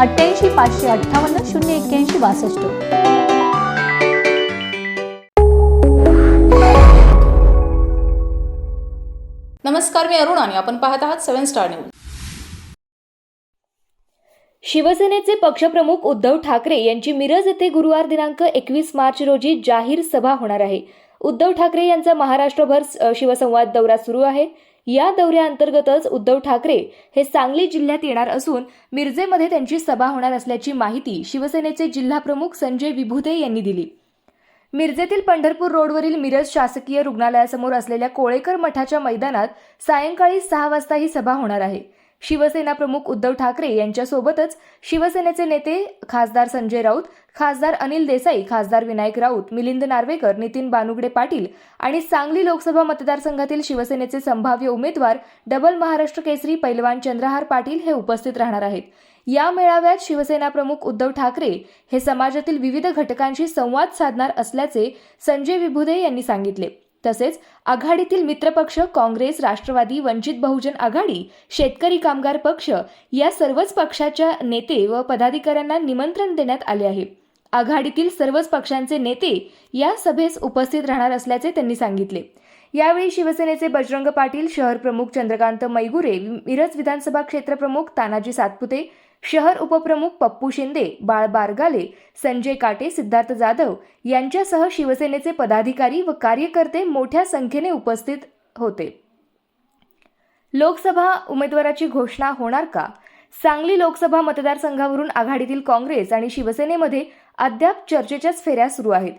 अठ्ठ्याऐंशी पाचशे अठ्ठावन्न शून्य एक्क्याऐंशी बासष्ट. नमस्कार मी अरुण आणि आपण पाहत आहात सेव्हन स्टार न्यूज. शिवसेनेचे पक्षप्रमुख उद्धव ठाकरे यांची मिरज येथे गुरुवार दिनांक एकवीस मार्च रोजी जाहीर सभा होणार आहे. उद्धव ठाकरे यांचा महाराष्ट्रभर शिवसंवाद दौरा सुरू आहे. या दौऱ्याअंतर्गतच उद्धव ठाकरे हे सांगली जिल्ह्यात येणार असून मिरजेमध्ये त्यांची सभा होणार असल्याची माहिती शिवसेनेचे जिल्हाप्रमुख संजय विभुते यांनी दिली. मिरजेतील पंढरपूर रोडवरील मिरज शासकीय रुग्णालयासमोर असलेल्या कोळेकर मठाच्या मैदानात सायंकाळी सहा वाजता ही सभा होणार आहे. शिवसेना प्रमुख उद्धव ठाकरे यांच्यासोबतच शिवसेनेचे नेते खासदार संजय राऊत खासदार अनिल देसाई खासदार विनायक राऊत मिलिंद नार्वेकर नितीन बानुगडे पाटील आणि सांगली लोकसभा मतदारसंघातील शिवसेनेचे संभाव्य उमेदवार डबल महाराष्ट्र केसरी पैलवान चंद्रहार पाटील हे उपस्थित राहणार आहेत. या मेळाव्यात शिवसेना प्रमुख उद्धव ठाकरे हे समाजातील विविध घटकांशी संवाद साधणार असल्याचे संजय विभुदे यांनी सांगितले. तसेच आघाडीतील मित्रपक्ष काँग्रेस राष्ट्रवादी वंचित बहुजन आघाडी शेतकरी कामगार पक्ष या सर्वच पक्षाच्या नेते व पदाधिकाऱ्यांना निमंत्रण देण्यात आले आहे. आघाडीतील सर्वच पक्षांचे नेते या सभेस उपस्थित राहणार असल्याचे त्यांनी सांगितले. यावेळी शिवसेनेचे बजरंग पाटील शहर प्रमुख चंद्रकांत मैगुरे मिरज विधानसभा क्षेत्रप्रमुख तानाजी सातपुते शहर उपप्रमुख पप्पू शिंदे बाळ बारगाले संजय काटे सिद्धार्थ जाधव यांच्यासह शिवसेनेचे पदाधिकारी व कार्यकर्ते मोठ्या संख्येने उपस्थित होते. लोकसभा उमेदवाराची घोषणा होणार का? सांगली लोकसभा मतदारसंघावरून आघाडीतील काँग्रेस आणि शिवसेनेमध्ये अद्याप चर्चेच्याच फेऱ्या सुरू आहेत.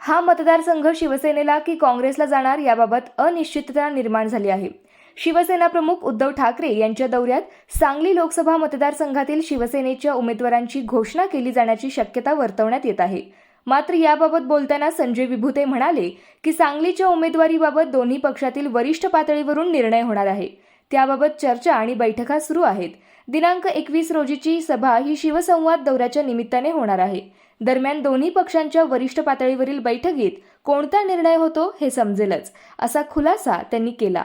हा मतदारसंघ शिवसेनेला की काँग्रेसला जाणार याबाबत अनिश्चितता निर्माण झाली आहे. शिवसेना प्रमुख उद्धव ठाकरे यांच्या दौऱ्यात सांगली लोकसभा मतदारसंघातील शिवसेनेच्या उमेदवारांची घोषणा केली जाण्याची शक्यता वर्तवण्यात येत आहे. मात्र याबाबत बोलताना संजय विभुते म्हणाले की सांगलीच्या उमेदवारीबाबत दोन्ही पक्षातील वरिष्ठ पातळीवरून निर्णय होणार आहे. त्याबाबत चर्चा आणि बैठका सुरू आहेत. दिनांक एकवीस रोजीची सभा ही शिवसंवाद दौऱ्याच्या निमित्ताने होणार आहे. दरम्यान दोन्ही पक्षांच्या वरिष्ठ पातळीवरील बैठकीत कोणता निर्णय होतो हे समजेलच असा खुलासा त्यांनी केला.